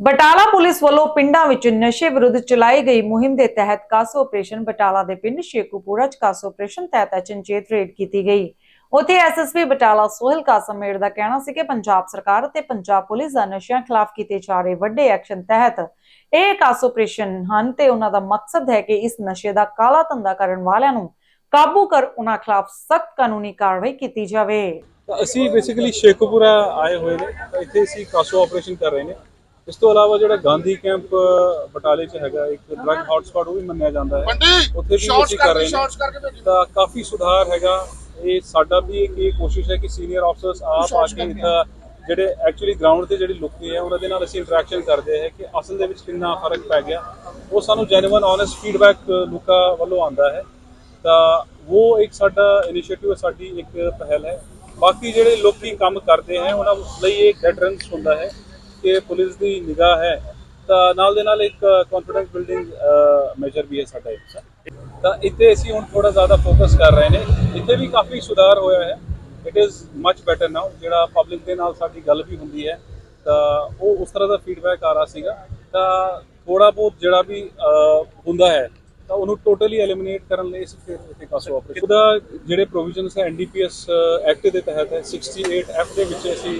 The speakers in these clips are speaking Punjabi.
ਬਟਾਲਾ ਪੁਲਿਸ ਵੱਲੋਂ ਪਿੰਡਾਂ ਵਿੱਚ ਨਸ਼ੇ ਵਿਰੁੱਧ ਚਲਾਈ ਗਈ ਮੁਹਿੰਮ ਦੇ ਤਹਿਤ ਕਾਸੋ ਆਪਰੇਸ਼ਨ ਬਟਾਲਾ ਦੇ ਪਿੰਡ ਸ਼ੇਖੂਪੁਰਾ ਚ ਕਾਸੋ ਆਪਰੇਸ਼ਨ ਤਹਿਤ ਅਚਨਚੇਤ ਰੇਡ ਕੀਤੀ ਗਈ। ਉੱਥੇ ਐਸਐਸਪੀ ਬਟਾਲਾ ਸੋਹਲ ਕਾਸਮੇੜ ਦਾ ਕਹਿਣਾ ਸੀ ਕਿ ਪੰਜਾਬ ਸਰਕਾਰ ਅਤੇ ਪੰਜਾਬ ਪੁਲਿਸ ਦਾ ਨਸ਼ਿਆਂ ਖਿਲਾਫ ਕੀਤੇ ਜਾ ਰਹੇ ਵੱਡੇ ਐਕਸ਼ਨ ਤਹਿਤ ਇਹ ਕਾਸੋ ਆਪਰੇਸ਼ਨ ਹਨ ਤੇ ਉਹਨਾਂ ਦਾ ਮਕਸਦ ਹੈ ਕਿ ਇਸ ਨਸ਼ੇ ਦਾ ਕਾਲਾ ਧੰਦਾ ਕਰਨ ਵਾਲਿਆਂ ਨੂੰ ਕਾਬੂ ਕਰ ਉਹਨਾਂ ਖਿਲਾਫ ਸਖਤ ਕਾਨੂੰਨੀ ਕਾਰਵਾਈ ਕੀਤੀ ਜਾਵੇ। ਅਸੀਂ ਬੇਸਿਕਲੀ ਸ਼ੇਖੂਪੁਰਾ ਆਏ ਹੋਏ ਨੇ ਇੱਥੇ ਅਸੀਂ ਕਾਸੋ ਆਪਰੇਸ਼ਨ ਕਰ ਰਹੇ ਨੇ। ਇਸ ਤੋਂ ਇਲਾਵਾ ਜਿਹੜਾ ਗਾਂਧੀ ਕੈਂਪ ਬਟਾਲੇ 'ਚ ਹੈਗਾ ਇੱਕ ਡਰੱਗ ਹੌਟਸਪੌਟ ਉਹ ਵੀ ਮੰਨਿਆ ਜਾਂਦਾ ਹੈ। ਉੱਥੇ ਵੀ ਅਸੀਂ ਕਰ ਕਰਕੇ ਰਹੇ ਤਾਂ ਕਾਫੀ ਸੁਧਾਰ ਹੈਗਾ। ਇਹ ਸਾਡਾ ਵੀ ਇੱਕ ਇਹ ਕੋਸ਼ਿਸ਼ ਹੈ ਕਿ ਸੀਨੀਅਰ ਆਫਸਰਸ ਆਪ ਆ ਕੇ ਇੱਥੇ ਜਿਹੜੇ ਐਕਚੁਅਲੀ ਗਰਾਊਂਡ ਤੇ ਜਿਹੜੇ ਲੋਕੀ ਹੈ ਉਹਨਾਂ ਦੇ ਨਾਲ ਅਸੀਂ ਇੰਟਰੈਕਸ਼ਨ ਕਰਦੇ ਹਾਂ ਕਿ ਅਸਲ ਦੇ ਵਿੱਚ ਕਿੰਨਾ ਫ਼ਰਕ ਪੈ ਗਿਆ। ਉਹ ਸਾਨੂੰ ਜੈਨੂਇਨ ਓਨੈਸਟ ਫੀਡਬੈਕ ਲੋਕਾਂ ਵੱਲੋਂ ਆਉਂਦਾ ਹੈ। ਤਾਂ ਉਹ ਇੱਕ ਸਾਡਾ ਇਨੀਸ਼ੀਏਟਿਵ ਸਾਡੀ ਇੱਕ ਪਹਿਲ ਹੈ। ਬਾਕੀ ਜਿਹੜੇ ਲੋਕੀ ਕੰਮ ਕਰਦੇ ਹੈ ਉਹਨਾਂ ਲਈ ਇੱਕ ਡੈਟਰੈਂਸ ਹੁੰਦਾ ਹੈ। ਕਿ ਪੁਲਿਸ ਦੀ ਨਿਗਾਹ ਹੈ, ਤਾਂ ਨਾਲ ਦੇ ਨਾਲ ਇੱਕ ਕੌਨਫੀਡੈਂਸ ਬਿਲਡਿੰਗ ਮੈਜਰ ਵੀ ਹੈ ਸਾਡਾ ਇੱਕ। ਤਾਂ ਇੱਥੇ ਅਸੀਂ ਹੁਣ ਥੋੜਾ ਜ਼ਿਆਦਾ ਫੋਕਸ ਕਰ ਰਹੇ ਨੇ। ਇੱਥੇ ਵੀ ਕਾਫੀ ਸੁਧਾਰ ਹੋਇਆ ਹੈ। It is much better now ਜਿਹੜਾ ਪਬਲਿਕ ਦੇ ਨਾਲ ਸਾਡੀ ਗੱਲ ਵੀ ਹੁੰਦੀ ਹੈ। ਤਾਂ ਉਹ ਉਸ ਤਰ੍ਹਾਂ ਦਾ ਫੀਡਬੈਕ ਆ ਰਿਹਾ ਸੀਗਾ। ਤਾਂ ਥੋੜਾ ਬਹੁਤ ਜਿਹੜਾ ਵੀ ਹੁੰਦਾ ਹੈ ਤਾਂ ਉਹਨੂੰ ਟੋਟਲੀ ਐਲੀਮੀਨੇਟ ਕਰਨ ਲਈ ਫਿਰ ਇੱਥੇ ਕਾਸੋ ਆਪਰੇਸ਼ਨ ਉਹਦਾ ਜਿਹੜੇ ਪ੍ਰੋਵੀਜ਼ਨਸ ਹੈ ਐਨਡੀਪੀਐਸ ਐਕਟ ਦੇ ਤਹਿਤ ਹੈ 68 ਐਫ ਦੇ ਵਿੱਚ ਅਸੀਂ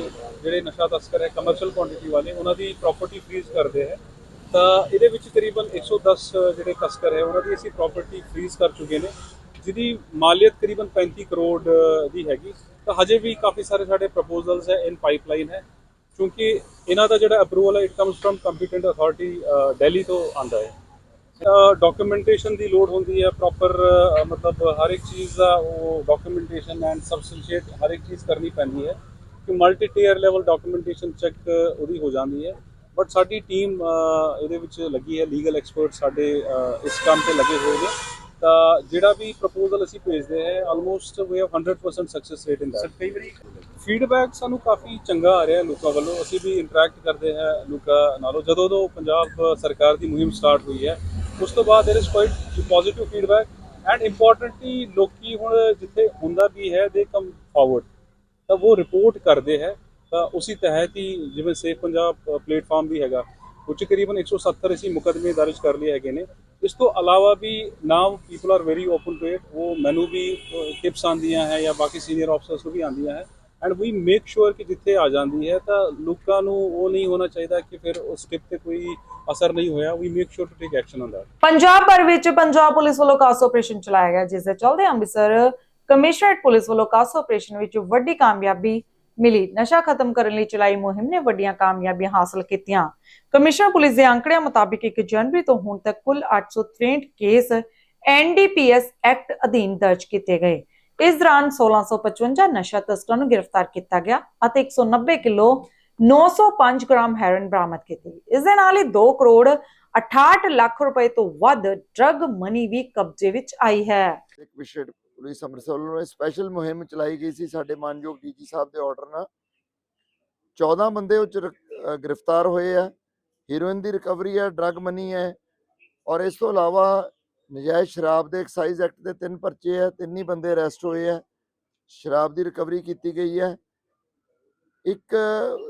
ਜਿਹੜੇ ਨਸ਼ਾ ਤਸਕਰ ਹੈ ਕਮਰਸ਼ੀਅਲ ਕੁਆਂਟੀਟੀ ਵਾਲੇ ਉਹਨਾਂ ਦੀ ਪ੍ਰਾਪਰਟੀ ਫ੍ਰੀਜ਼ ਕਰਦੇ ਹੈ। ਤਾਂ ਇਹਦੇ ਵਿੱਚ ਕਰੀਬਨ 110 ਜਿਹੜੇ ਤਸਕਰ ਹੈ ਉਹਨਾਂ ਦੀ ਅਸੀਂ ਪ੍ਰਾਪਰਟੀ ਫ੍ਰੀਜ਼ ਕਰ ਚੁੱਕੇ ਨੇ ਜਿਹਦੀ ਮਾਲੀਅਤ ਕਰੀਬਨ 35 ਕਰੋੜ ਦੀ ਹੈਗੀ। ਤਾਂ ਹਜੇ ਵੀ ਕਾਫੀ ਸਾਰੇ ਸਾਡੇ ਪ੍ਰਪੋਜ਼ਲਸ ਹੈ ਇਨ ਪਾਈਪਲਾਈਨ ਹੈ ਕਿਉਂਕਿ ਇਹਨਾਂ ਦਾ ਜਿਹੜਾ ਅਪਰੂਵਲ ਹੈ it comes from competent authority Delhi ਤੋਂ ਆਂਦਾ ਹੈ। ਡਾਕੂਮੈਂਟੇਸ਼ਨ ਦੀ ਲੋੜ ਹੁੰਦੀ ਹੈ ਪ੍ਰੋਪਰ ਮਤਲਬ ਹਰ ਇੱਕ ਚੀਜ਼ ਦਾ ਉਹ ਡਾਕੂਮੈਂਟੇਸ਼ਨ ਐਂਡ ਸਬਸਟੈਂਸ਼ੀਏਟ ਹਰ ਇੱਕ ਚੀਜ਼ ਕਰਨੀ ਪੈਂਦੀ ਹੈ ਕਿ multi tier level documentation check ਉਹਦੀ ਹੋ ਜਾਂਦੀ ਹੈ। ਬਟ ਸਾਡੀ ਟੀਮ ਇਹਦੇ ਵਿੱਚ ਲੱਗੀ ਹੈ ਲੀਗਲ ਐਕਸਪਰਟ ਸਾਡੇ ਇਸ ਕੰਮ ਤੇ ਲੱਗੇ ਹੋਏ ਨੇ। ਤਾਂ ਜਿਹੜਾ ਵੀ ਪ੍ਰਪੋਜ਼ਲ ਅਸੀਂ ਭੇਜਦੇ ਹਾਂ almost we have 100% success rate in that ਕਈ ਵਾਰੀ ਫੀਡਬੈਕ ਸਾਨੂੰ ਕਾਫੀ ਚੰਗਾ ਆ ਰਿਹਾ ਲੋਕਾਂ ਵੱਲੋਂ ਅਸੀਂ ਵੀ ਇੰਟਰੈਕਟ ਕਰਦੇ ਹਾਂ ਲੋਕਾਂ ਨਾਲੋਂ ਜਦੋਂ ਤੋਂ ਪੰਜਾਬ ਸਰਕਾਰ ਦੀ ਮੁਹਿੰਮ ਸਟਾਰਟ ਹੋਈ ਹੈ ਉਸ ਤੋਂ ਬਾਅਦ there is quite positive feedback and importantly ਲੋਕੀ ਹੁਣ ਜਿੱਥੇ ਹੁੰਦਾ ਵੀ ਹੈ ਦੇ ਕਮ ਫਾਰਵਰਡ ਤਾਂ ਉਹ ਰਿਪੋਰਟ ਕਰਦੇ ਹੈ ਤਾਂ ਉਸੇ ਤਹਿਤ ਹੀ ਜਿਵੇਂ ਸੇਫ ਪੰਜਾਬ ਪਲੇਟਫਾਰਮ ਵੀ ਹੈਗਾ ਉਹ 'ਚ ਕਰੀਬਨ 170 ਅਸੀਂ ਮੁਕਦਮੇ ਦਰਜ ਕਰ ਲਏ ਹੈਗੇ ਨੇ ਇਸ ਤੋਂ ਇਲਾਵਾ ਵੀ now people are very open to it ਉਹ ਮੈਨੂੰ ਵੀ ਟਿਪਸ ਆਉਂਦੀਆਂ ਹੈ ਜਾਂ ਬਾਕੀ ਸੀਨੀਅਰ ਅਫਸਰਸ ਨੂੰ ਵੀ ਆਉਂਦੀਆਂ ਹੈ। ਐਂਡ ਵੀ ਮੇਕ ਸ਼ੋਰ ਕਿ ਜਿੱਥੇ ਆ ਜਾਂਦੀ ਹੈ ਤਾਂ ਲੋਕਾਂ ਨੂੰ ਉਹ ਨਹੀਂ ਹੋਣਾ ਚਾਹੀਦਾ ਕਿ ਫਿਰ ਉਸ ਟਿਪ ਤੇ ਕੋਈ ਅਸਰ ਨਹੀਂ ਹੋਇਆ। We make sure to take action on that Punjab ਭਰ ਵਿੱਚ ਪੰਜਾਬ ਪੁਲਿਸ ਵੱਲੋਂ ਕਾਸ ਆਪਰੇਸ਼ਨ ਚਲਾਇਆ ਗਿਆ, ਜਿਸ ਦੇ ਚਲਦੇ ਅੰਮ੍ਰਿਤਸਰ ਕਮਿਸ਼ਨਰੇਟ ਪੁਲਿਸ ਵੱਲੋਂ ਕਾਸੋ ਆਪਰੇਸ਼ਨ ਵਿੱਚ ਵੱਡੀ ਕਾਮਯਾਬੀ ਮਿਲੀ। ਨਸ਼ਾ ਖਤਮ ਕਰਨ ਲਈ ਚਲਾਈ ਮੁਹਿੰਮ ਨੇ ਵੱਡੀਆਂ ਕਾਮਯਾਬੀਆਂ ਹਾਸਲ ਕੀਤੀਆਂ। ਕਮਿਸ਼ਨਰ ਪੁਲਿਸ ਦੇ ਅੰਕੜਿਆਂ ਮੁਤਾਬਿਕ 1 ਜਨਵਰੀ ਤੋਂ ਹੁਣ ਤੱਕ ਕੁੱਲ 863 ਕੇਸ ਐਨਡੀਪੀਐਸ ਐਕਟ ਅਧੀਨ ਦਰਜ ਕੀਤੇ ਗਏ। ਇਸ ਦੌਰਾਨ 1655 ਨਸ਼ਾ ਤਸਕਰਾਂ ਨੂੰ ਗ੍ਰਿਫਤਾਰ ਕੀਤਾ ਗਿਆ ਅਤੇ 190 ਕਿਲੋ 905 ਗ੍ਰਾਮ ਹੈਰੋਇਨ ਬਰਾਮਦ ਕੀਤੀ। ਇਸ ਦੇ ਨਾਲ ਹੀ 2 ਕਰੋੜ 68 ਲੱਖ ਰੁਪਏ ਤੋਂ ਵੱਧ ਡਰਗ ਮਨੀ ਵੀ ਕਬਜ਼ੇ ਵਿੱਚ ਆਈ ਹੈ। ਇੱਕ ਵਿਸ਼ੇਸ਼ ਪੁਲਿਸ ਅੰਮ੍ਰਿਤਸਰ ਵੱਲੋਂ ਸਪੈਸ਼ਲ ਮੁਹਿੰਮ ਚਲਾਈ ਗਈ ਸੀ ਸਾਡੇ ਮਾਨਯੋਗ ਡੀਜੀ ਸਾਹਿਬ ਦੇ ਆਰਡਰ ਨਾਲ। 14 ਬੰਦੇ ਉਹ 'ਚ ਗ੍ਰਿਫਤਾਰ ਹੋਏ ਆ। ਹੀਰੋਇਨ ਦੀ ਰਿਕਵਰੀ ਹੈ ਡਰੱਗ ਮਨੀ ਹੈ ਔਰ ਇਸ ਤੋਂ ਇਲਾਵਾ ਨਜਾਇਜ਼ ਸ਼ਰਾਬ ਦੇ ਐਕਸਾਈਜ਼ ਐਕਟ ਦੇ ਤਿੰਨ ਪਰਚੇ ਹੈ, ਤਿੰਨ ਹੀ ਬੰਦੇ ਅਰੈਸਟ ਹੋਏ ਆ ਸ਼ਰਾਬ ਦੀ ਰਿਕਵਰੀ ਕੀਤੀ ਗਈ ਹੈ। ਇੱਕ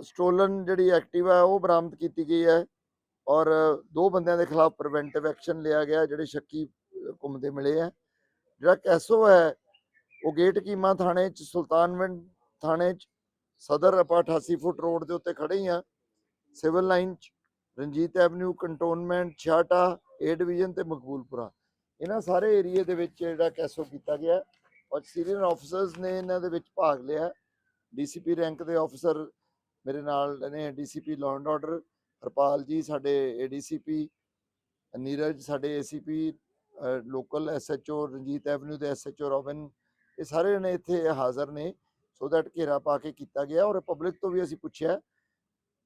ਸਟੋਲਨ ਜਿਹੜੀ ਐਕਟਿਵਾ ਹੈ ਉਹ ਬਰਾਮਦ ਕੀਤੀ ਗਈ ਹੈ ਔਰ ਦੋ ਬੰਦਿਆਂ ਦੇ ਖਿਲਾਫ ਪ੍ਰੀਵੈਂਟਿਵ ਐਕਸ਼ਨ ਲਿਆ ਗਿਆ ਜਿਹੜੇ ਸ਼ੱਕੀ ਘੁੰਮਦੇ ਮਿਲੇ ਆ ਜਿਹੜਾ ਕੈਸੋ ਹੈ, ਉਹ ਗੇਟ ਕੀਮਾ ਥਾਣੇ ਚ ਸੁਲਤਾਨਵਿੰਡ ਥਾਣੇ ਚ, ਸਦਰ ਆਪਾਂ 88 ਫੁੱਟ ਰੋਡ ਦੇ ਉੱਤੇ ਖੜੇ ਹੀ ਆ ਸਿਵਲ ਲਾਈਨ ਚ, Ranjit avenue, cantonment ਛਾਟਾ A division ਤੇ ਮਕਬੂਲਪੁਰਾ। ਇਹਨਾਂ ਸਾਰੇ ਏਰੀਏ ਦੇ ਵਿੱਚ ਜਿਹੜਾ ਕੈਸੋ ਕੀਤਾ ਗਿਆ ਔਰ ਸੀਨੀਅਰ ਆਫੀਸਰਸ ਨੇ ਇਹਨਾਂ ਦੇ ਵਿੱਚ ਭਾਗ ਲਿਆ ਡੀਸੀਪੀ ਰੈਂਕ ਦੇ ਆਫੀਸਰ ਮੇਰੇ ਨਾਲ ਨੇ, DCP law and order Harpal ji ਸਾਡੇ ਏਡੀਸੀਪੀ ਨੀਰਜ ਸਾਡੇ ACP local SHO Ranjit avenue ਦੇ ਐਸਐਚਓ ਰੋਬਿਨ ਇਹ ਸਾਰੇ ਨੇ ਇੱਥੇ ਹਾਜ਼ਰ ਨੇ ਸੋ ਦੈਟ ਘੇਰਾ ਪਾ ਕੇ ਕੀਤਾ ਗਿਆ ਔਰ ਪਬਲਿਕ ਤੋਂ ਵੀ ਅਸੀਂ ਪੁੱਛਿਆ।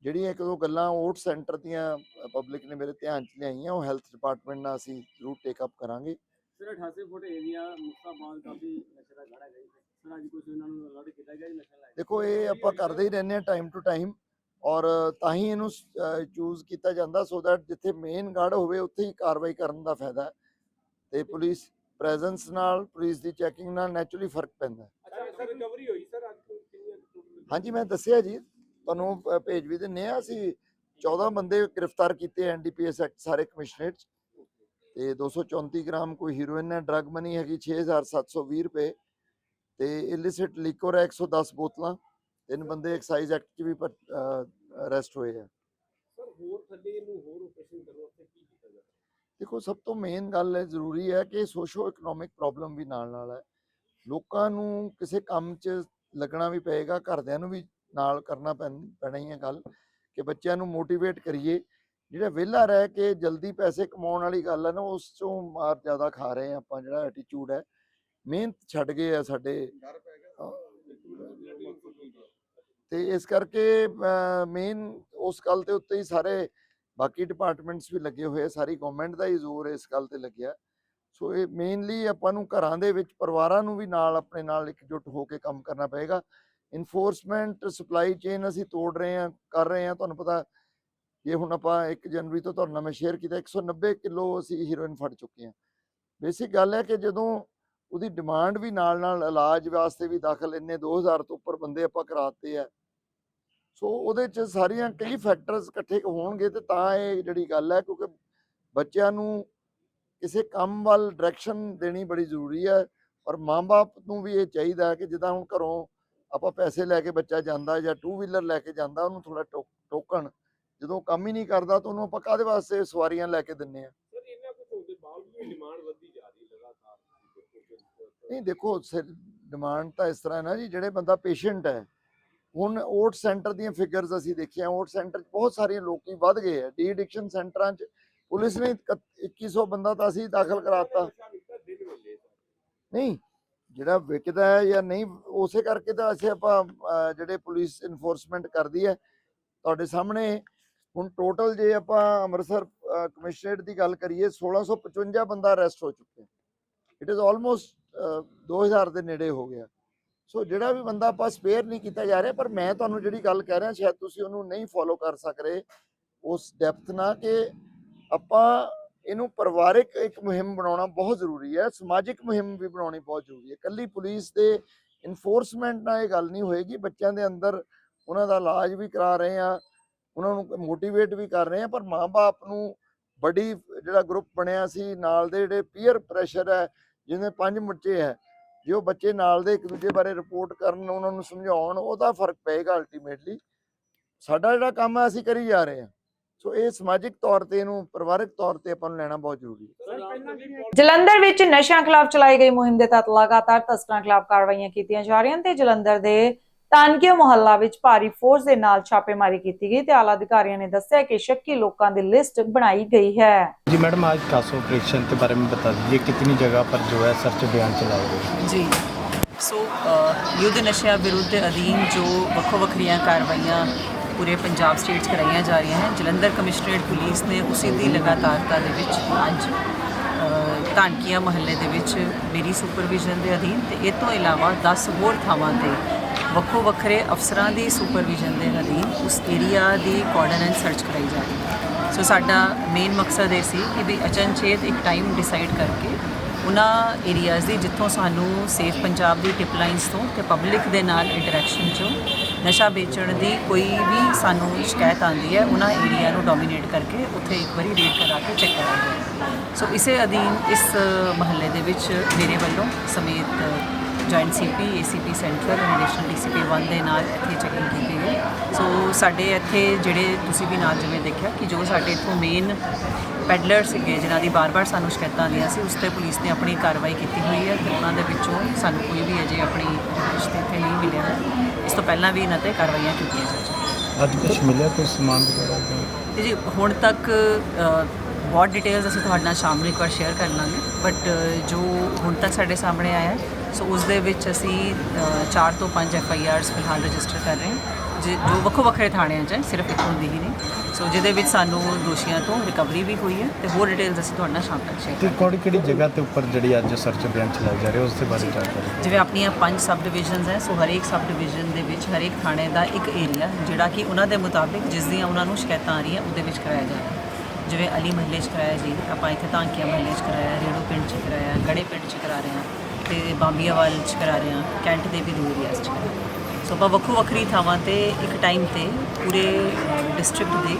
ਜਿਹੜੀਆਂ ਇੱਕ ਦੋ ਗੱਲਾਂ ਓਟ ਸੈਂਟਰ ਦੀਆਂ ਪਬਲਿਕ ਨੇ ਮੇਰੇ ਧਿਆਨ ਚ ਲਿਆਈਆਂ ਉਹ ਹੈਲਥ ਡਿਪਾਰਟਮੈਂਟ ਨਾਲ ਅਸੀਂ ਜ਼ਰੂਰ ਟੇਕ ਅਪ ਕਰਾਂਗੇ। ਸਰ 88 ਫੁੱਟ ਏਰੀਆ ਮੁਸਤਾਬਾਦ ਕਾਫੀ ਨਸ਼ੇ ਦਾ ਗੜਾ ਗਈ ਸਰ ਅੱਜ ਕੁਝ ਇਹਨਾਂ ਨੂੰ ਅਲਰਟ ਕੀਤਾ ਗਿਆ ਜੀ ਨਸ਼ਾ ਲਾਇਆ? ਦੇਖੋ ਇਹ ਆਪਾਂ ਕਰਦੇ ਹੀ ਰਹਿੰਦੇ ਆ ਟਾਈਮ ਟੂ ਟਾਈਮ ਔਰ ਤਾਂ ਹੀ ਇਹਨੂੰ ਚੂਜ਼ ਕੀਤਾ ਜਾਂਦਾ ਸੋ ਦੈਟ ਜਿੱਥੇ ਮੇਨ ਗੜ ਹੋਵੇ ਉੱਥੇ ਹੀ ਕਾਰਵਾਈ ਕਰਨ ਦਾ ਫਾਇਦਾ ਹੈ। ਤੇ ਪੁਲਿਸ ਪ੍ਰੈਜ਼ੈਂਸ ਨਾਲ ਪੁਲਿਸ ਦੀ ਚੈਕਿੰਗ ਨਾਲ ਨੈਚੁਰਲੀ ਫ਼ਰਕ ਪੈਂਦਾ। ਹੈ। ਅੱਛਾ ਸਰ ਰਿਕਵਰੀ ਹੋਈ ਸਰ ਅੱਜ ਕਿੰਨੀ ਹਾਂਜੀ ਮੈਂ ਦੱਸਿਆ ਜੀ ਤੁਹਾਨੂੰ ਭੇਜ ਵੀ ਦਿੰਨੇ ਆ ਅਸੀਂ 14 ਬੰਦੇ ਗ੍ਰਿਫਤਾਰ ਕੀਤੇ ਐਨਡੀਪੀਐਸ ਐਕਟ ਸਾਰੇ ਕਮਿਸ਼ਨਰੇਟ ਤੇ 234 ਗ੍ਰਾਮ ਕੋਈ ਹੀਰੋਇਨ ਹੈ ਡਰਗ ਮਨੀ ਹੈਗੀ 6720 ਰੁਪਏ। ਤੇ ਇਲਿਸਿਟ ਲਿਕਰ ਹੈ 110 ਬੋਤਲਾਂ। ਤਿੰਨ ਬੰਦੇ ਐਕਸਾਈਜ਼ ਐਕਟ 'ਚ ਵੀ ਅਰੈਸਟ ਹੋਏ ਆ ਸਰ ਹੋਰ ਥੱਲੇ ਇਹਨੂੰ ਹੋਰ ਆਪਰੇਸ਼ਨ ਕਰੋ ਉੱਥੇ ਕੀ ਕੀਤਾ ਜਾਵੇ ਦੇਖੋ ਸਭ ਤੋਂ ਮੇਨ ਗੱਲ ਹੈ ਜ਼ਰੂਰੀ ਹੈ ਕਿ ਸੋਸ਼ੋ ਇਕਨੋਮਿਕ ਪ੍ਰੋਬਲਮ ਵੀ ਨਾਲ ਨਾਲ ਹੈ। ਲੋਕਾਂ ਨੂੰ ਕਿਸੇ ਕੰਮ 'ਚ ਲੱਗਣਾ ਵੀ ਪਏਗਾ ਘਰਦਿਆਂ ਨੂੰ ਵੀ ਨਾਲ ਕਰਨਾ ਪੈਣ- ਹੀ ਹੈ ਗੱਲ ਕਿ ਬੱਚਿਆਂ ਨੂੰ ਮੋਟੀਵੇਟ ਕਰੀਏ। ਜਿਹੜਾ ਵਿਹਲਾ ਰਹਿ ਕੇ ਜਲਦੀ ਪੈਸੇ ਕਮਾਉਣ ਵਾਲੀ ਗੱਲ ਹੈ ਨਾ ਉਸ ਚੋਂ ਮਾਰ ਜ਼ਿਆਦਾ ਖਾ ਰਹੇ ਹਾਂ ਆਪਾਂ ਜਿਹੜਾ ਐਟੀਟਿਊਡ ਹੈ। ਮਿਹਨਤ ਛੱਡ ਗਏ ਆ ਸਾਡੇ। ਤੇ ਇਸ ਕਰਕੇ ਮੇਨ ਉਸ ਗੱਲ ਦੇ ਉੱਤੇ ਹੀ ਸਾਰੇ ਬਾਕੀ ਡਿਪਾਰਟਮੈਂਟਸ ਵੀ ਲੱਗੇ ਹੋਏ ਸਾਰੀ ਗਵਰਨਮੈਂਟ ਦਾ ਹੀ ਜ਼ੋਰ ਇਸ ਗੱਲ ਤੇ ਲੱਗਿਆ। ਸੋ ਇਹ ਮੇਨਲੀ ਆਪਾਂ ਨੂੰ ਘਰਾਂ ਦੇ ਵਿੱਚ ਪਰਿਵਾਰਾਂ ਨੂੰ ਵੀ ਨਾਲ, ਆਪਣੇ ਨਾਲ ਇਕਜੁੱਟ ਹੋ ਕੇ ਕੰਮ ਕਰਨਾ ਪਏਗਾ। ਇਨਫੋਰਸਮੈਂਟ ਸਪਲਾਈ ਚੇਨ ਅਸੀਂ ਤੋੜ ਰਹੇ ਹਾਂ, ਕਰ ਰਹੇ ਹਾਂ, ਤੁਹਾਨੂੰ ਪਤਾ ਇਹ ਹੁਣ ਆਪਾਂ 1 ਜਨਵਰੀ ਤੋਂ ਤੁਹਾਨੂੰ ਨਾਲ ਮੈਂ ਸ਼ੇਅਰ ਕੀਤਾ 190 ਕਿਲੋ ਅਸੀਂ ਹੀਰੋਇਨ ਫੜ ਚੁੱਕੇ ਹਾਂ। ਬੇਸਿਕ ਗੱਲ ਹੈ ਕਿ ਜਦੋਂ ਉਹਦੀ ਡਿਮਾਂਡ ਵੀ ਨਾਲ ਨਾਲ ਇਲਾਜ ਵਾਸਤੇ ਵੀ ਦਾਖਲ ਇੰਨੇ 2000 ਤੋਂ ਉੱਪਰ ਬੰਦੇ ਆਪਾਂ ਕਰਾਤੇ ਆ ਸੋ ਉਹਦੇ ਚ ਸਾਰੀਆਂ ਕਈ ਫੈਕਟਰਸ ਇਕੱਠੇ ਹੋਣਗੇ ਤੇ ਤਾਂ ਇਹ ਜਿਹੜੀ ਗੱਲ ਹੈ ਕਿਉਂਕਿ ਬੱਚਿਆਂ ਨੂੰ ਕਿਸੇ ਕੰਮ ਵੱਲ ਡਾਇਰੈਕਸ਼ਨ ਦੇਣੀ ਬੜੀ ਜ਼ਰੂਰੀ ਹੈ ਔਰ ਮਾਂ-ਬਾਪ ਨੂੰ ਵੀ ਇਹ ਚਾਹੀਦਾ ਹੈ ਕਿ ਜਿੱਦਾਂ ਹੁਣ ਘਰੋਂ ਆਪਾਂ ਪੈਸੇ ਲੈ ਕੇ ਬੱਚਾ ਜਾਂਦਾ ਜਾਂ ਟੂ ਵੀਲਰ ਲੈ ਕੇ ਜਾਂਦਾ ਉਹਨੂੰ ਥੋੜਾ ਟੋਕਣ। ਜਦੋਂ ਕੰਮ ਹੀ ਨਹੀਂ ਕਰਦਾ ਤਾਂ ਉਹਨੂੰ ਆਪਾਂ ਕਾਹਦੇ ਵਾਸਤੇ ਸਵਾਰੀਆਂ ਲੈ ਕੇ ਦਿੰਨੇ ਆ? ਸਰ ਇਹਨਾਂ ਕੁਝ ਹੋਣ ਦੇ ਬਾਵਜੂਦ ਵੀ ਡਿਮਾਂਡ ਵਧਦੀ ਜਾ ਰਹੀ ਹੈ ਲਗਾਤਾਰ। ਨਹੀਂ ਦੇਖੋ ਡਿਮਾਂਡ ਤਾਂ ਇਸ ਤਰ੍ਹਾਂ ਹੈ ਨਾ ਜੀ ਜਿਹੜੇ ਬੰਦਾ ਪੇਸ਼ੈਂਟ ਹੈ ਹੁਣ ਓਟ ਸੈਂਟਰ ਦੀਆਂ ਫਿਗਰਸ ਅਸੀਂ ਦੇਖੀਆਂ ਓਟ ਸੈਂਟਰ 'ਚ ਬਹੁਤ ਸਾਰੇ ਲੋਕੀ ਵੱਧ ਗਏ ਆ। ਡੀ ਐਡਿਕਸ਼ਨ ਸੈਂਟਰਾਂ 'ਚ ਪੁਲਿਸ ਨੇ 2100 ਬੰਦਾ ਤਾਂ ਅਸੀਂ ਦਾਖਲ ਕਰਾਤਾ। ਨਹੀਂ, ਜਿਹੜਾ ਵਿਕਦਾ ਹੈ ਜਾਂ ਨਹੀਂ, ਉਸੇ ਕਰਕੇ ਤਾਂ ਅਸੀਂ ਆਪਾਂ ਜਿਹੜੇ ਪੁਲਿਸ ਇਨਫੋਰਸਮੈਂਟ ਕਰਦੀ ਹੈ, ਤੁਹਾਡੇ ਸਾਹਮਣੇ। ਹੁਣ ਟੋਟਲ ਜੇ ਆਪਾਂ ਅੰਮ੍ਰਿਤਸਰ ਕਮਿਸ਼ਨਰੇਟ ਦੀ ਗੱਲ ਕਰੀਏ 1655 ਬੰਦਾ ਅਰੈਸਟ ਹੋ ਚੁੱਕਿਆ। ਇਟ ਇਜ਼ ਆਲਮੋਸਟ 2000 ਦੇ ਨੇੜੇ ਹੋ ਗਿਆ। ਸੋ ਜਿਹੜਾ ਵੀ ਬੰਦਾ ਆਪਾਂ ਸਪੇਅਰ ਨਹੀਂ ਕੀਤਾ ਜਾ ਰਿਹਾ, ਪਰ ਮੈਂ ਤੁਹਾਨੂੰ ਜਿਹੜੀ ਗੱਲ ਕਹਿ ਰਿਹਾ, ਸ਼ਾਇਦ ਤੁਸੀਂ ਉਹਨੂੰ ਨਹੀਂ ਫੋਲੋ ਕਰ ਸਕ ਰਹੇ, ਉਸ ਡੈਪਥ ਨਾਲ ਕਿ ਆਪਾਂ ਇਹਨੂੰ ਪਰਿਵਾਰਿਕ ਇੱਕ ਮੁਹਿੰਮ ਬਣਾਉਣਾ ਬਹੁਤ ਜ਼ਰੂਰੀ ਹੈ, ਸਮਾਜਿਕ ਮੁਹਿੰਮ ਵੀ ਬਣਾਉਣੀ ਬਹੁਤ ਜ਼ਰੂਰੀ ਹੈ। ਕੱਲੀ ਪੁਲਿਸ ਦੇ ਇਨਫੋਰਸਮੈਂਟ ਨਾਲ ਇਹ ਗੱਲ ਨਹੀਂ ਹੋਏਗੀ, ਬੱਚਿਆਂ ਦੇ ਅੰਦਰ ਉਹਨਾਂ ਦਾ ਇਲਾਜ ਵੀ ਕਰਾ ਰਹੇ ਆ ਉਹਨਾਂ ਨੂੰ ਮੋਟੀਵੇਟ ਵੀ ਕਰ ਰਹੇ ਆ ਪਰ ਮਾਪੇ ਨੂੰ ਬੜੀ ਜਿਹੜਾ ਗਰੁੱਪ ਬਣਿਆ ਸੀ, ਨਾਲ ਦੇ ਜਿਹੜੇ ਪੀਅਰ ਪ੍ਰੈਸ਼ਰ ਹੈ ਜਿਵੇਂ ਪੰਜ ਬੱਚੇ ਹੈ ਜੇ ਉਹ ਬੱਚੇ ਨਾਲ ਦੇ ਇੱਕ ਦੂਜੇ ਬਾਰੇ ਰਿਪੋਰਟ ਕਰਨ ਉਹਨਾਂ ਨੂੰ ਸਮਝਾਉਣ ਉਹਦਾ ਫ਼ਰਕ ਪਏਗਾ ਅਲਟੀਮੇਟਲੀ ਸਾਡਾ ਜਿਹੜਾ ਕੰਮ ਹੈ ਅਸੀਂ ਕਰੀ ਜਾ ਰਹੇ ਹਾਂ। ਸੋ ਇਹ ਸਮਾਜਿਕ ਤੌਰ ਤੇ ਇਹਨੂੰ ਪਰਿਵਾਰਕ ਤੌਰ ਤੇ ਆਪਾਂ ਨੂੰ ਲੈਣਾ ਬਹੁਤ ਜ਼ਰੂਰੀ ਹੈ। ਜਲੰਧਰ ਵਿੱਚ ਨਸ਼ਿਆਂ ਖਿਲਾਫ ਚਲਾਈ ਗਈ ਮੁਹਿੰਮ ਦੇ ਤਹਿਤ ਲਗਾਤਾਰ ਤਸਕਰਾਂ ਖਿਲਾਫ ਕਾਰਵਾਈਆਂ ਕੀਤੀਆਂ ਜਾ ਰਹੀਆਂ ਤੇ ਜਲੰਧਰ ਦੇ ਤਾਨਕੀਆ ਮੁਹੱਲਾ ਵਿੱਚ ਭਾਰੀ ਫੋਰਸ ਦੇ ਨਾਲ ਛਾਪੇਮਾਰੀ ਕੀਤੀ ਗਈ ਤੇ ਆਲਾ ਅਧਿਕਾਰੀਆਂ ਨੇ ਦੱਸਿਆ ਕਿ ਸ਼ੱਕੀ ਲੋਕਾਂ ਦੀ ਲਿਸਟ ਬਣਾਈ ਗਈ है जी मैडम आज कासो ऑपरेशन के बारे में बता दीजिए कितनी जगह पर जो है सर्च अभियान चलाए गए ਜੀ ਸੋ ਅ, ਯੁੱਧ ਨਸ਼ਿਆਂ ਵਿਰੁੱਧ ਦੇ ਅਧੀਨ ਜੋ ਵੱਖੋ ਵੱਖਰੀਆਂ ਕਾਰਵਾਈਆਂ ਪੂਰੇ ਪੰਜਾਬ ਸਟੇਟ 'ਚ ਕਰਾਈਆਂ ਜਾ ਰਹੀਆਂ ਹਨ ਜਲੰਧਰ ਕਮਿਸ਼ਨਰੇਟ ਪੁਲਿਸ ਨੇ ਉਸੇ ਦੀ ਲਗਾਤਾਰਤਾ ਦੇ ਵਿੱਚ ਅੱਜ ਅ, ਧਾਨਕੀਆ ਮਹੱਲੇ ਦੇ ਵਿੱਚ ਮੇਰੀ ਸੁਪਰਵਿਜ਼ਨ ਦੇ ਅਧੀਨ ਤੇ ਇਹ ਤੋਂ ਇਲਾਵਾ 10 ਹੋਰ ਥਾਵਾਂ ਤੇ ਵੱਖੋ ਵੱਖਰੇ ਅਫਸਰਾਂ ਦੀ ਸੁਪਰਵਿਜ਼ਨ ਦੇ ਅਧੀਨ ਉਸ ਏਰੀਆ ਦੀ ਕੋਆਰਡੀਨੇਟ ਸਰਚ ਕਰਾਈ ਜਾ ਰਹੀ ਹੈ। ਸੋ ਸਾਡਾ ਮੇਨ ਮਕਸਦ ਇਹ ਸੀ ਕਿ ਵੀ ਅਚਨਚੇਤ ਇੱਕ ਟਾਈਮ ਡਿਸਾਈਡ ਕਰਕੇ ਉਹਨਾਂ ਏਰੀਆਜ਼ ਦੀ ਜਿੱਥੋਂ ਸਾਨੂੰ ਸੇਫ ਪੰਜਾਬ ਦੀ ਟਿਪ ਲਾਈਨਸ ਤੋਂ ਤੇ ਪਬਲਿਕ ਦੇ ਨਾਲ ਇੰਟਰੈਕਸ਼ਨ ਚੋਂ ਨਸ਼ਾ ਵੇਚਣ ਦੀ ਕੋਈ ਵੀ ਸਾਨੂੰ ਸ਼ਿਕਾਇਤ ਆਉਂਦੀ ਹੈ, ਉਹਨਾਂ ਏਰੀਆ ਨੂੰ ਡੋਮੀਨੇਟ ਕਰਕੇ ਉੱਥੇ ਇੱਕ ਵਾਰੀ ਰੇਡ ਕਰਾ ਕੇ ਚੈੱਕ ਕਰਾਂਗੇ। ਸੋ ਇਸੇ ਅਧੀਨ ਇਸ ਮਹੱਲੇ ਦੇ ਵਿੱਚ ਮੇਰੇ ਵੱਲੋਂ ਸਮੇਤ joint CP ACP central additional DCP one ਦੇ ਨਾਲ ਇੱਥੇ ਚੈਕਿੰਗ ਕੀਤੀ ਗਈ। ਸੋ ਸਾਡੇ ਇੱਥੇ ਜਿਹੜੇ ਤੁਸੀਂ ਵੀ ਨਾਲ ਜਿਵੇਂ ਦੇਖਿਆ ਕਿ ਜੋ ਸਾਡੇ ਇੱਥੋਂ ਮੇਨ ਪੈਡਲਰ ਸੀਗੇ ਜਿਨ੍ਹਾਂ ਦੀ ਬਾਰ-ਬਾਰ ਸਾਨੂੰ ਸ਼ਿਕਾਇਤਾਂ ਆਉਂਦੀਆਂ ਸੀ ਉਸ ਤੇ ਪੁਲਿਸ ਨੇ ਆਪਣੀ ਕਾਰਵਾਈ ਕੀਤੀ ਹੋਈ ਹੈ ਤੇ ਉਹਨਾਂ ਦੇ ਵਿੱਚੋਂ ਸਾਨੂੰ ਕੋਈ ਵੀ ਅਜੇ ਆਪਣੀ ਰਿਸ਼ਤੇ ਇੱਥੇ ਨਹੀਂ ਮਿਲਿਆ। ਇਸ ਤੋਂ ਪਹਿਲਾਂ ਵੀ ਇਹਨਾਂ ਤੇ ਕਾਰਵਾਈਆਂ ਕੀਤੀਆਂ ਜਾ ਅੱਜ ਕੁਝ ਮਿਲਿਆ ਕੋਈ ਸਮਾਨ ਵਗੈਰਾ ਤੇ ਜੀ ਹੁਣ ਤੱਕ ਬਹੁਤ ਡਿਟੇਲਸ ਅਸੀਂ ਤੁਹਾਡੇ ਨਾਲ ਸ਼ਾਮ ਨੂੰ ਇੱਕ ਵਾਰ ਸ਼ੇਅਰ ਕਰ ਲਾਂਗੇ ਬਟ ਜੋ ਹੁਣ ਤੱਕ ਸਾਡੇ ਸਾਹਮਣੇ ਆਇਆ ਹੈ ਸੋ ਉਸ ਦੇ ਵਿੱਚ ਅਸੀਂ 4 ਤੋਂ 5 ਐਫ ਆਈ ਆਰਸ ਫਿਲਹਾਲ ਰਜਿਸਟਰ ਕਰ ਰਹੇ ਹਾਂ ਜਿ- ਜੋ ਵੱਖੋ ਵੱਖਰੇ ਥਾਣਿਆਂ 'ਚ ਹੈ ਸਿਰਫ ਇੱਕ ਹੁੰਦੀ ਹੀ ਨਹੀਂ ਸੋ ਜਿਹਦੇ ਵਿੱਚ ਸਾਨੂੰ ਦੋਸ਼ੀਆਂ ਤੋਂ ਰਿਕਵਰੀ ਵੀ ਹੋਈ ਹੈ ਤੇ ਹੋਰ ਡਿਟੇਲਸ ਅਸੀਂ ਤੁਹਾਡੇ ਨਾਲ ਸ਼ਾਮ ਤੱਕ ਸ਼ੇਅਰ ਤੇ ਕਿਹੜੀ ਕਿਹੜੀ ਜਗ੍ਹਾ ਤੇ ਉੱਪਰ ਜਿਹੜੀ ਅੱਜ ਸਰਚ ਅਭਿਆਨ ਚਲਾਏ ਜਾ ਰਹੇ ਉਸ ਦੇ ਬਾਰੇ ਜਾਣਕਾਰੀ ਜਿਵੇਂ ਆਪਣੀਆਂ ਪੰਜ ਸਬ ਡਿਵੀਜ਼ਨਸ ਹੈ ਸੋ ਹਰੇਕ ਸਬ ਡਿਵੀਜ਼ਨ ਦੇ ਵਿੱਚ ਹਰੇਕ ਥਾਣੇ ਦਾ ਇੱਕ ਏਰੀਆ ਜਿਹੜਾ ਕਿ ਉਹਨਾਂ ਦੇ ਮੁਤਾਬਿਕ ਜਿਸ ਦੀਆਂ ਉਹਨਾਂ ਨੂੰ ਸ਼ਿਕਾਇਤਾਂ ਆ ਰਹੀਆਂ ਉਹਦੇ ਵਿੱਚ ਕਰਾਇਆ ਜਾ ਰਿਹਾ ਜਿਵੇਂ ਅਲੀ ਮਹੱਲੇ 'ਚ ਕਰਾਇਆ ਜੀ ਆਪਾਂ ਇੱਥੇ ਤਾਂਕੀਆ ਮਹੱਲੇ 'ਚ ਕਰਾਇਆ ਰੇੜੂ ਪਿੰਡ 'ਚ ਕਰਾਇਆ ਗੜੇ ਪਿੰਡ 'ਚ ਕਰਾ ਰਹੇ ਹਾਂ ਤੇ ਬਾਂਬੀਆਵਾਲ 'ਚ ਕਰਾ ਰਹੇ ਹਾਂ, ਕੈਂਟ ਦੇ ਵੀ ਦੋ ਏਰੀਆਸ 'ਚ ਕਰਾ ਰਹੇ ਹਾਂ। ਸੋ ਆਪਾਂ ਵੱਖੋ ਵੱਖਰੀ ਥਾਵਾਂ ਤੇ ਇੱਕ ਟਾਈਮ ਤੇ ਪੂਰੇ ਡਿਸਟ੍ਰਿਕਟ ਦੇ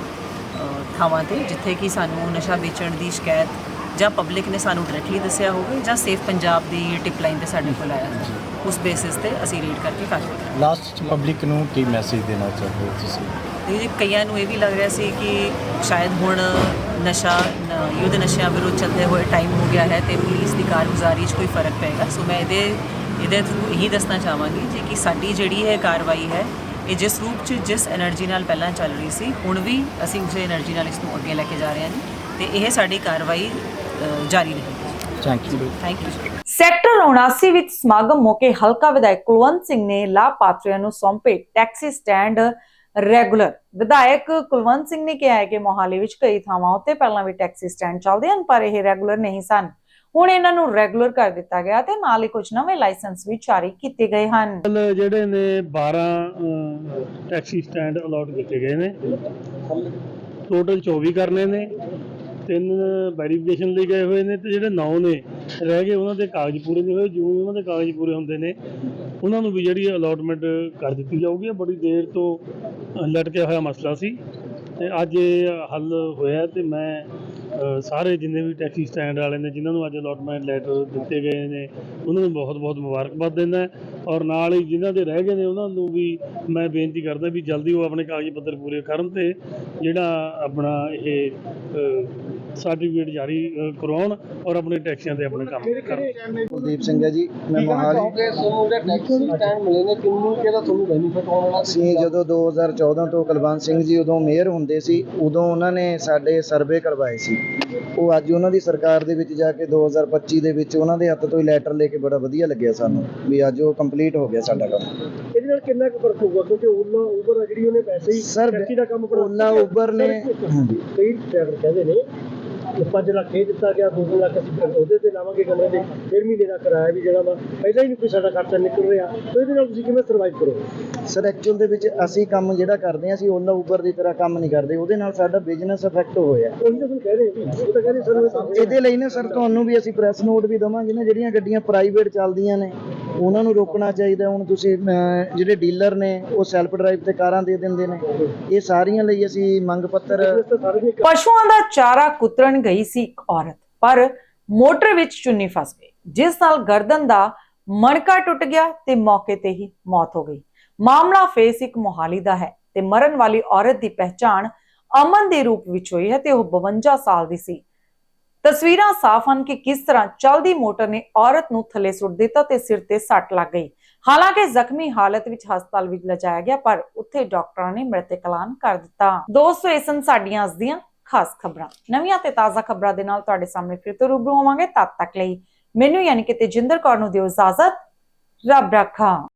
ਥਾਵਾਂ ਤੇ, ਜਿੱਥੇ ਕਿ ਸਾਨੂੰ ਨਸ਼ਾ ਵੇਚਣ ਦੀ ਸ਼ਿਕਾਇਤ ਜਾਂ ਪਬਲਿਕ ਨੇ ਸਾਨੂੰ ਡਾਇਰੈਕਟਲੀ ਦੱਸਿਆ ਹੋਵੇ ਜਾਂ ਸੇਫ ਪੰਜਾਬ ਦੀ ਟਿਪ ਲਾਈਨ ਤੇ ਸਾਡੇ ਕੋਲ ਆਇਆ ਹੋਵੇ। ਉਸ ਬੇਸਿਸ ਤੇ ਅਸੀਂ ਰੀਡ ਕਰਕੇ ਕਾਰਵਾਈ ਕਰਾਂਗੇ ਲਾਸਟ ਪਬਲਿਕ ਨੂੰ ਕੀ ਮੈਸੇਜ ਦੇਣਾ ਚਾਹੁੰਦੇ ਹੋ ਤੁਸੀਂ ਦੇਖੋ ਕਈਆਂ ਨੂੰ ਇਹ ਵੀ ਲੱਗ ਰਿਹਾ ਸੀ ਕਿ ਸ਼ਾਇਦ ਹੁਣ ਨਸ਼ਾ ਯੁੱਧ ਨਸ਼ਿਆਂ ਵਿਰੁੱਧ ਚੱਲਦੇ ਹੋਏ ਟਾਈਮ ਹੋ ਗਿਆ ਹੈ ਤੇ ਪੁਲਿਸ ਦੀ ਕਾਰਗੁਜ਼ਾਰੀ 'ਚ ਕੋਈ ਫ਼ਰਕ ਪਏਗਾ। ਸੋ ਮੈਂ ਇਹਦੇ ਇਹਦੇ ਥਰੂ ਇਹੀ ਦੱਸਣਾ ਚਾਹਾਂਗੀ ਜੀ ਕਿ ਸਾਡੀ ਜਿਹੜੀ ਹੈ ਕਾਰਵਾਈ ਹੈ ਇਹ ਜਿਸ ਰੂਪ 'ਚ ਜਿਸ એનર્ਜੀ ਨਾਲ ਪਹਿਲਾਂ ਚੱਲ ਰਹੀ ਸੀ ਹੁਣ ਵੀ ਅਸੀਂ ਉਸੇ એનર્ਜੀ ਨਾਲ ਇਸ ਨੂੰ ਅੱਗੇ ਲੈ ਕੇ ਜਾ ਰਹੇ ਹਾਂ ਤੇ ਇਹ ਸਾਡੀ ਕਾਰਵਾਈ ਜਾਰੀ ਰਹੇਗੀ। Thank you thank you sector 79 ਵਿੱਚ ਸਮਾਗਮ ਮੌਕੇ ਹਲਕਾ ਵਿਧਾਇਕ ਕੁਲਵੰਤ ਸਿੰਘ ਨੇ ਲਾਭਪਾਤਰੀਆਂ ਨੂੰ ਸੌਂਪੇ ਟੈਕਸੀ ਸਟੈਂਡ ਰੈਗੂਲਰ ਵਿਧਾਇਕ ਕੁਲਵੰਤ ਸਿੰਘ ਨੇ ਕਿਹਾ ਹੈ ਕਿ ਮੋਹਾਲੀ ਵਿੱਚ ਕਈ ਥਾਵਾਂ ਉੱਤੇ ਪਹਿਲਾਂ ਵੀ ਟੈਕਸੀ ਸਟੈਂਡ ਚੱਲਦੇ ਹਨ, ਪਰ ਇਹ ਰੈਗੂਲਰ ਨਹੀਂ ਸਨ। ਹੁਣ ਇਹਨਾਂ ਨੂੰ ਰੈਗੂਲਰ ਕਰ ਦਿੱਤਾ ਗਿਆ ਤੇ ਨਾਲ ਹੀ ਕੁਝ ਨਵੇਂ ਲਾਇਸੈਂਸ ਵੀ ਜਾਰੀ ਕੀਤੇ ਗਏ ਹਨ। ਜਿਹੜੇ ਨੇ 12 ਟੈਕਸੀ ਸਟੈਂਡ ਅਲਾਟ ਕੀਤੇ ਗਏ ਨੇ। ਟੋਟਲ 24 ਕਰਨੇ ਨੇ, ਤਿੰਨ ਵੈਰੀਫਿਕੇਸ਼ਨ ਲਈ ਗਏ ਹੋਏ ਨੇ ਤੇ ਜਿਹੜੇ 9 ਨੇ, ਰਹਿ ਗਏ ਉਹਨਾਂ ਦੇ ਕਾਗਜ਼ ਪੂਰੇ ਨਹੀਂ ਹੋਏ, ਜਿਉਂ ਉਹਨਾਂ ਦੇ ਕਾਗਜ਼ ਪੂਰੇ ਹੁੰਦੇ ਨੇ, ਉਹਨਾਂ ਨੂੰ ਵੀ ਜਿਹੜੀ ਅਲਾਟਮੈਂਟ ਕਰ ਦਿੱਤੀ ਜਾਊਗੀ। ਬੜੀ ਦੇਰ ਤੋਂ ਲਟਕਿਆ ਹੋਇਆ ਮਸਲਾ ਸੀ ਤੇ ਅੱਜ ਇਹ ਹੱਲ ਹੋਇਆ ਤੇ ਮੈਂ ਸਾਰੇ ਜਿੰਨੇ ਵੀ ਟੈਕਸੀ ਸਟੈਂਡ ਵਾਲੇ ਨੇ, ਜਿਨ੍ਹਾਂ ਨੂੰ ਅੱਜ ਅਲੋਟਮੈਂਟ ਲੈਟਰ ਦਿੱਤੇ ਗਏ ਨੇ, ਉਹਨਾਂ ਨੂੰ ਬਹੁਤ ਬਹੁਤ ਮੁਬਾਰਕਬਾਦ ਦਿੰਦਾ ਔਰ ਨਾਲ ਹੀ ਜਿਨ੍ਹਾਂ ਦੇ ਰਹਿ ਗਏ ਨੇ, ਉਹਨਾਂ ਨੂੰ ਵੀ ਮੈਂ ਬੇਨਤੀ ਕਰਦਾ ਵੀ ਜਲਦੀ ਉਹ ਆਪਣੇ ਕਾਗਜ਼ ਪੱਤਰ ਪੂਰੇ ਕਰਨ ਤੇ ਜਿਹੜਾ ਆਪਣਾ ਇਹ ਸਰਟੀਫਿਕੇਟ ਜਾਰੀ ਅਹ, ਕਰਵਾਉਣ ਔਰ ਆਪਣੇ ਟੈਕਸੀਆਂ ਤੇ ਆਪਣੇ ਕੰਮ ਕਰਨ। ਕੁਲਦੀਪ ਸਿੰਘ ਹੈ ਜੀ ਮੈਂ ਮੋਹਾਲੀ। ਟੈਕਸੀ ਸਟੈਂਡ ਮਿਲੇ ਨੇ ਕਿੰਨੀ ਕਿਹਦਾ ਤੁਹਾਨੂੰ ਬੈਨੀਫਿਟ ਹੋਣ ਵਾਲਾ ਅਸੀਂ ਜਦੋਂ 2014 ਤੋਂ ਕੁਲਵੰਤ ਸਿੰਘ ਜੀ ਉਦੋਂ ਮੇਅਰ ਹੁੰਦੇ ਸੀ ਉਦੋਂ ਉਹਨਾਂ ਨੇ ਸਾਡੇ ਸਰਵੇ ਕਰਵਾਏ ਸੀ। ਉਹ ਅੱਜ ਉਹਨਾਂ ਦੀ ਸਰਕਾਰ ਦੇ ਵਿੱਚ ਜਾ ਕੇ 2025 ਦੇ ਵਿੱਚ ਉਹਨਾਂ ਦੇ ਹੱਥ ਤੋਂ ਹੀ ਲੈਟਰ ਲੈ ਕੇ ਬੜਾ ਵਧੀਆ ਲੱਗਿਆ ਸਾਨੂੰ ਵੀ ਅੱਜ ਉਹ ਕੰਪਲੀਟ ਹੋ ਗਿਆ ਸਾਡਾ ਕੰਮ। ਇਹਦੇ ਨਾਲ ਕਿੰਨਾ ਕੁ ਫ਼ਰਕ ਹੋਊਗਾ? ਕਿਉਂਕਿ ਓਲਾ ਉਬਰ ਆ ਜਿਹੜੀ ਉਹਨੇ ਪੈਸੇ ਹੀ Sir, ਟੈਕਸੀ ਦਾ ਕੰਮ ਬੜਾ ਓਲਾ ਉਬਰ ਨੇ ਹਾਂਜੀ ਕਈ ਡਰਾਈਵਰ ਕਹਿੰਦੇ ਨੇ ਕਿ 5 ਲੱਖ ਇਹ ਦਿੱਤਾ ਗਿਆ 2 ਲੱਖ ਅਸੀਂ ਉਹਦੇ ਤੇ ਲਾਵਾਂਗੇ ਕਮਰੇ ਦੇ ਫਿਰ ਮਹੀਨੇ ਦਾ ਕਿਰਾਇਆ ਵੀ ਜਿਹੜਾ ਵਾ, ਪਹਿਲਾਂ ਹੀ ਨਹੀਂ ਕੋਈ ਸਾਡਾ ਖਰਚਾ ਨਿਕਲ ਰਿਹਾ। ਤਾਂ ਇਹਦੇ ਨਾਲ ਤੁਸੀਂ ਕਿਵੇਂ ਸਰਵਾਈਵ ਕਰੋਗੇ? ਸਰ ਐਕਚੁਅਲ ਦੇ ਵਿੱਚ ਅਸੀਂ ਕੰਮ ਜਿਹੜਾ ਕਰਦੇ ਹਾਂ ਅਸੀਂ ਓਲਾ ਉਬਰ ਦੀ ਤਰ੍ਹਾਂ ਕੰਮ ਨਹੀਂ ਕਰਦੇ। ਉਹਦੇ ਨਾਲ ਸਾਡਾ ਬਿਜ਼ਨਸ ਇਫੈਕਟ ਹੋਇਆ। ਉਹੀ ਤਾਂ ਤੁਹਾਨੂੰ ਕਹਿ ਰਹੇ ਵੀ ਉਹ ਤਾਂ ਕਹਿੰਦੇ ਸਰ ਮੈਂ ਇਹਦੇ ਲਈ ਨਾ ਸਰ ਤੁਹਾਨੂੰ ਵੀ ਅਸੀਂ ਪ੍ਰੈਸ ਨੋਟ ਵੀ ਦਵਾਂਗੇ ਨਾ ਜਿਹੜੀਆਂ ਗੱਡੀਆਂ ਪ੍ਰਾਈਵੇਟ ਚੱਲਦੀਆਂ ਨੇ ਉਹਨਾਂ ਨੂੰ ਰੋਕਣਾ ਚਾਹੀਦਾ। ਹੁਣ ਤੁਸੀਂ ਜਿਹੜੇ ਡੀਲਰ ਨੇ ਉਹ ਸੈਲਫ ਡਰਾਈਵ ਤੇ ਕਾਰਾਂ ਦੇ ਦਿੰਦੇ ਨੇ। ਇਹ ਸਾਰੀਆਂ ਲਈ ਅਸੀਂ ਮੰਗ ਪੱਤਰ ਪਸ਼ੂਆਂ ਦਾ ਚਾਰਾ ਕੁਤਰਨ ਗਈ ਸੀ ਇੱਕ ਔਰਤ ਪਰ ਮੋਟਰ ਵਿੱਚ ਚੁੰਨੀ ਫਸ ਗਈ। ਜਿਸ ਨਾਲ ਗਰਦਨ ਦਾ ਮਣਕਾ ਟੁੱਟ ਗਿਆ ਤੇ ਮੌਕੇ ਤੇ ਹੀ ਮੌਤ ਹੋ ਗਈ। ਮਾਮਲਾ ਫੇਸ ਇੱਕ ਮੋਹਾਲੀ ਦਾ ਹੈ ਤੇ ਮਰਨ ਵਾਲੀ ਔਰਤ ਦੀ ਪਹਿਚਾਣ ਅਮਨ ਦੇ ਰੂਪ ਵਿੱਚ ਹੋਈ ਹੈ ਤੇ ਉਹ 52 ਸਾਲ ਦੀ ਸੀ। ਤਸਵੀਰਾਂ ਸਾਫ਼ ਹਨ ਕਿ ਕਿਸ ਤਰ੍ਹਾਂ ਚਲਦੀ ਮੋਟਰ ਨੇ ਔਰਤ ਨੂੰ ਥੱਲੇ ਸੁੱਟ ਦਿੱਤਾ ਤੇ ਸਿਰ ਤੇ ਸੱਟ ਲੱਗ ਗਈ। ਹਾਲਾਂਕਿ ਜ਼ਖਮੀ ਹਾਲਤ ਵਿੱਚ ਹਸਪਤਾਲ ਵਿੱਚ ਲਿਜਾਇਆ ਗਿਆ, ਪਰ ਉੱਥੇ ਡਾਕਟਰਾਂ ਨੇ ਮ੍ਰਿਤਕ ਐਲਾਨ ਕਰ ਦਿੱਤਾ। ਦੋਸਤੋ, ਇਹ ਸਨ ਸਾਡੀਆਂ ਅੱਜ ਦੀਆਂ ਖਾਸ ਖਬਰਾਂ। ਨਵੀਆਂ ਤੇ ਤਾਜ਼ਾ ਖਬਰਾਂ ਦੇ ਨਾਲ ਤੁਹਾਡੇ ਸਾਹਮਣੇ ਫਿਰ ਤੋਂ ਰੂਬਰੂ ਹੋਵਾਂਗੇ ਤਦ ਤੱਕ ਲਈ ਮੈਨੂੰ ਯਾਨੀ ਕਿ ਤੇਜਿੰਦਰ ਕੌਰ ਨੂੰ ਦਿਓ ਇਜਾਜ਼ਤ। ਰੱਬ ਰਾਖਾ।